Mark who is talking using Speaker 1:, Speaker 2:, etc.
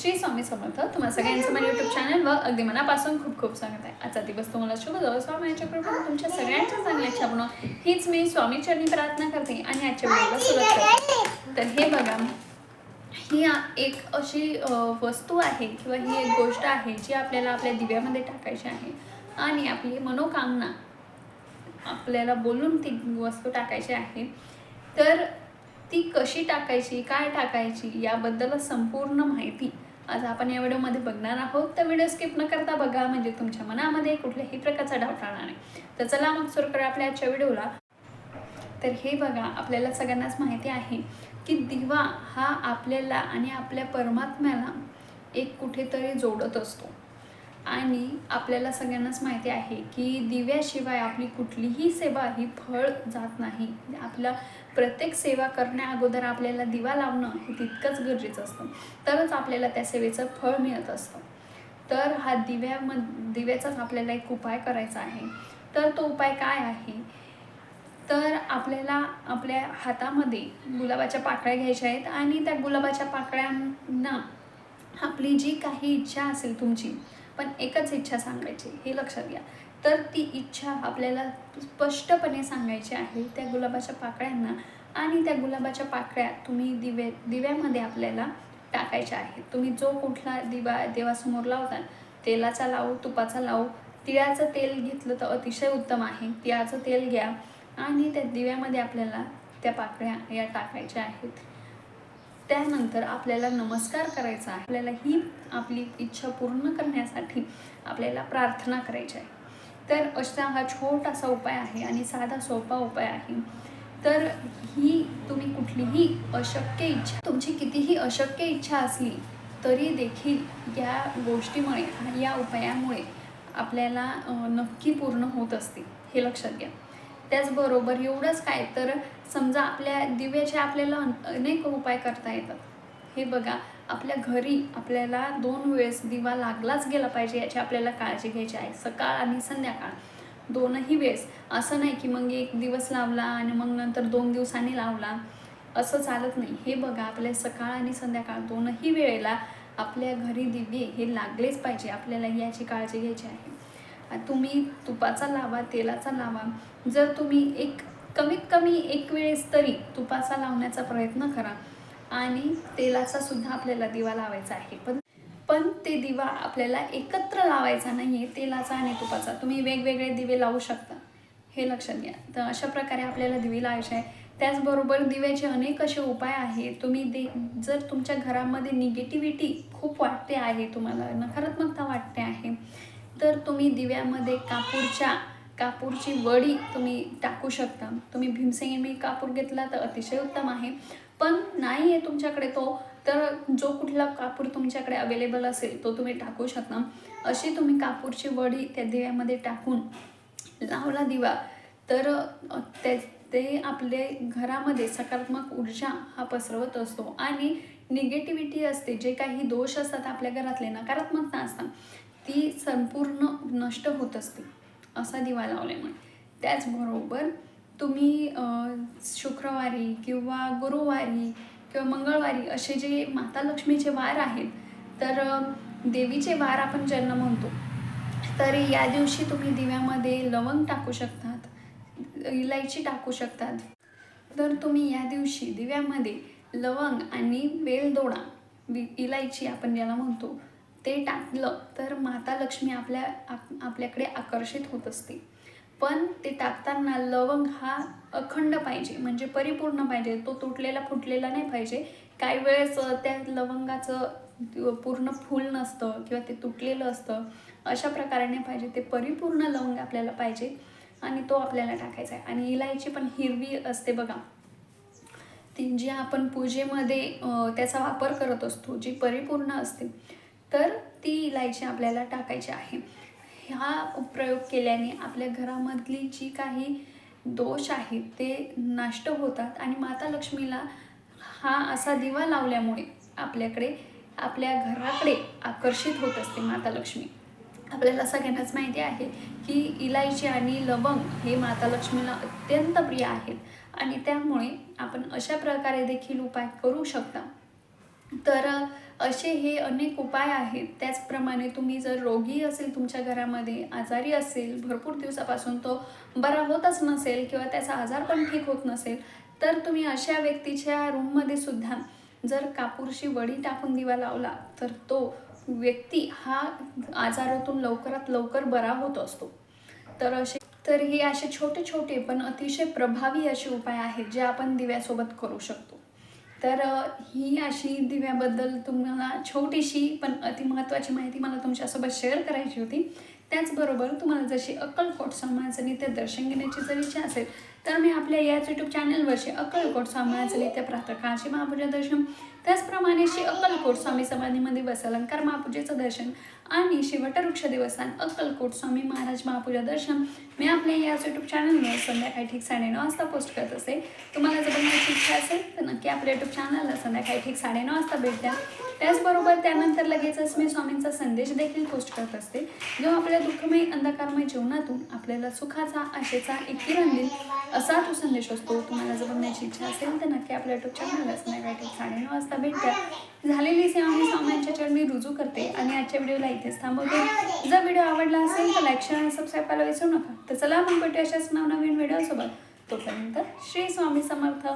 Speaker 1: श्री स्वामी समर्थ तुम्हाला सगळ्यांचं माझ्या युट्यूब चॅनल व अगदी मनापासून खूप खूप स्वागत आहे. आजचा दिवस तुम्हाला शुभ जावं. स्वामीच्या कृपेने तुमच्या सगळ्यांच्या चांगल्या इच्छा बनव हीच मी स्वामी चरणी प्रार्थना करते आणि आजच्या व्हिडिओला सुरुवात करते. तर हे बघा ही एक अशी वस्तू आहे किंवा ही एक गोष्ट आहे जी आपल्याला आपल्या दिव्यामध्ये टाकायची आहे आणि आपली मनोकामना आपल्याला बोलून ती वस्तू टाकायची आहे. तर ती कशी टाकायची काय टाकायची याबद्दल संपूर्ण माहिती आज आपण या व्हिडिओमध्ये बघणार आहोत. तर व्हिडिओ स्किप न करता बघा म्हणजे तुमच्या मनामध्ये कुठल्याही प्रकारचा डाऊट राहणार नाही. तर चला मग सुरू करा आपल्या आजच्या व्हिडिओला. तर हे बघा आपल्याला सगळ्यांनाच माहिती आहे की दिवा हा आपल्याला आणि आपल्या परमात्म्याला एक कुठेतरी जोडत असतो. आणि आपल्याला सगळ्यांनाच माहिती आहे की दिव्याशिवाय आपली कुठलीही सेवा ही फळ जात नाही. आपल्या प्रत्येक सेवा करण्या अगोदर आपल्याला दिवा लावणं हे तितकंच गरजेचं असतं. तरच आपल्याला त्या सेवेचं फळ मिळत असतं. तर हा दिव्याम दिव्याचाच आपल्याला एक उपाय करायचा आहे. तर तो उपाय काय आहे? तर आपल्याला आपल्या हातामध्ये गुलाबाच्या पाकळ्या घ्यायच्या आहेत आणि त्या गुलाबाच्या पाकळ्यांना आपली जी काही इच्छा असेल तुमची पण एकच इच्छा सांगायची हे लक्षात घ्या. तर ती इच्छा आपल्याला स्पष्टपणे सांगायची आहे त्या गुलाबाच्या पाकळ्यांना आणि त्या गुलाबाच्या पाकळ्या तुम्ही दिवे दिव्यामध्ये आपल्याला टाकायच्या आहेत. तुम्ही जो कुठला दिवा देवासमोर लावता तेलाचा लावू तुपाचा लावू तिळाचं तेल घेतलं तर अतिशय उत्तम आहे. तिळाचं तेल घ्या आणि त्या दिव्यामध्ये आपल्याला त्या पाकळ्या या टाकायच्या आहेत. त्यानंतर आपल्याला नमस्कार करायचा आहे. आपल्याला ही आपली इच्छा पूर्ण करण्यासाठी आपल्याला प्रार्थना करायची आहे. तर असा हा छोटासा उपाय आहे आणि साधा सोपा उपाय आहे. तर ही तुम्ही कुठलीही अशक्य इच्छा तुमची कितीही अशक्य इच्छा असली तरी देखील या गोष्टीमुळे या उपायामुळे आपल्याला नक्की पूर्ण होत असते. हे लक्षात घ्या. त्याचबरोबर एवढंच काय तर समजा आपल्या दिव्याचे आपल्याला अनेक उपाय करता येतात. हे बघा आपल्या घरी आपल्याला दोन वेळेस दिवा लागलाच गेला पाहिजे याची आपल्याला काळजी घ्यायची आहे सकाळ आणि संध्याकाळ. दोनही वेळेस. असं नाही की मग एक दिवस लावला आणि मग नंतर दोन दिवसांनी लावला. असं चालत नाही. हे बघा आपल्या सकाळ आणि संध्याकाळ दोनही वेळेला आपल्या घरी दिवे हे लागलेच पाहिजे. आपल्याला याची काळजी घ्यायची आहे. तुम्ही तुपाचा लावा तेलाचा लावा. जर तुम्ही एक कमीत कमी एक वेळेस तरी तुपाचा लावण्याचा प्रयत्न करा. आणि तेलाचा सुद्धा आपल्याला दिवा लावायचा आहे. पण पण ते दिवा आपल्याला एकत्र लावायचा नाही आहे तेलाचा आणि तुपाचा. तुम्ही वेगवेगळे दिवे लावू शकता. हे लक्षात घ्या. तर अशा प्रकारे आपल्याला दिवे लावायचे आहे त्याचबरोबर दिव्याचे अनेक असे उपाय आहे तुम्ही दे जर तुमच्या घरामध्ये निगेटिव्हिटी खूप वाटते आहे तुम्हाला नकारात्मकता वाटते आहे तर तुम्ही दिव्यामध्ये कापूरच्या कापूरची वडी तुम्ही टाकू शकता. तुम्ही भीमसेनी कापूर घेतला तर अतिशय उत्तम आहे. पण नाही आहे तुमच्याकडे तो. तर जो कुठला कापूर तुमच्याकडे अवेलेबल असेल तो तुम्ही टाकू शकता. अशी तुम्ही कापूरची वडी त्या दिव्यामध्ये टाकून लावला दिवा. तर त्या ते ते आपले घरामध्ये सकारात्मक ऊर्जा हा पसरवत असतो. आणि निगेटिव्हिटी असते. जे काही दोष असतात आपल्या घरातले नकारात्मकता असतात ती संपूर्ण नष्ट होत असते. असा दिवा लावल्यामुळे त्याचबरोबर तुम्ही शुक्रवारी किंवा गुरुवारी किंवा मंगळवारी असे जे माता लक्ष्मीचे वार आहेत तर देवीचे वार आपण ज्यांना म्हणतो तर या दिवशी तुम्ही दिव्यामध्ये लवंग टाकू शकतात इलायची टाकू शकतात. तर तुम्ही या दिवशी दिव्यामध्ये लवंग आणि वेलदोडा वि इलायची आपण ज्याला म्हणतो ते टाकलं तर माता लक्ष्मी आपल्या आप आपल्याकडे आकर्षित होत असते. पण ते टाकताना लवंग हा अखंड पाहिजे म्हणजे परिपूर्ण पाहिजे. तो तुटलेला फुटलेला नाही पाहिजे. काही वेळेस त्या लवंगाचं पूर्ण फूल नसतं किंवा ते तुटलेलं असतं. अशा प्रकारे नाही पाहिजे ते परिपूर्ण लवंग आपल्याला पाहिजे आणि तो आपल्याला टाकायचा आहे. आणि इलायची पण हिरवी असते बघा. ती जी आपण पूजेमध्ये त्याचा वापर करत असतो जी परिपूर्ण असते तर ती इलायची आपल्याला टाकायची आहे. हा प्रयोग केल्याने आपल्या घरामधली जी काही दोष आहेत ते नष्ट होतात आणि माता लक्ष्मीला हा असा दिवा लावल्यामुळे आपल्याकडे आपल्या घराकडे आकर्षित होत असते माता लक्ष्मी. आपल्याला सगळ्यांनाच माहिती आहे की इलायची आणि लवंग हे माता लक्ष्मीला अत्यंत प्रिय आहेत आणि त्यामुळे आपण अशा प्रकारे देखील उपाय करू शकता. तर असे हे अनेक उपाय आहेत. त्याचप्रमाणे तुम्ही जर रोगी असेल तुमच्या घरामध्ये आजारी असेल भरपूर दिवसापासून तो बरा होतच नसेल किंवा त्याचा आजार पण ठीक होत नसेल तर तुम्ही अशा व्यक्तीच्या रूममध्ये सुद्धा जर कापूरशी वडी टाकून दिवा लावला तर तो व्यक्ती हा आजारातून लवकरात लवकर बरा होत असतो. तर असे तर हे असे छोटे छोटे पण अतिशय प्रभावी असे उपाय आहेत जे आपण दिव्यासोबत करू शकतो. तर ही अशी दिव्याबद्दल तुम्हाला छोटीशी पण अति महत्त्वाची माहिती मला तुमच्यासोबत शेअर करायची होती. त्याचबरोबर तुम्हाला जशी अक्कलकोट स्वामीचं नित्य दर्शन घेण्याची जर इच्छा असेल तर मी आपल्या याच यूट्यूब चॅनलवरशी अक्कलकोट स्वामीचं नित्य प्रातकाळचे महापूजा दर्शन त्याचप्रमाणे श्री अक्कलकोट स्वामी समाधीमध्ये बस अलंकार महापूजेचं दर्शन आणि श्री वटवृक्ष देवस्थान अक्कलकोट स्वामी महाराज महापूजा दर्शन मी आपल्या याच यूट्यूब चॅनलवर संध्याकाळी ठीक साडेनऊ वाजता पोस्ट करत असे. तुम्हाला जर बघण्याची इच्छा असेल तर नक्की आपल्या यूट्यूब चॅनलला संध्याकाळी ठीक साडेनऊ वाजता भेट द्या. त्याचबरोबर त्यानंतर लगेचच मी स्वामींचा संदेश देखील पोस्ट करत असते. जो आपल्या दुःखमय अंधकारमय जीवनातून आपल्याला सुखाचा आशेचा एक देईल असा तो संदेश असतो. तुम्हाला जर बघण्याची इच्छा असेल तर नक्की आपल्या यूट्यूब चॅनलला संध्याकाळी ठीक साडेनऊ वाजता भेटतात झालेली सेवा मी स्वामींच्या चरणी रुजू करते आणि आजच्या व्हिडिओला इथेच थांबवते. जर व्हिडिओ आवडला असेल तर लाईक शेअर आणि सबस्क्राईब करायला विसरू नका. तर चला मग भेटू अशाच नवनवीन व्हिडिओसोबत. तोपर्यंत श्री स्वामी समर्थ.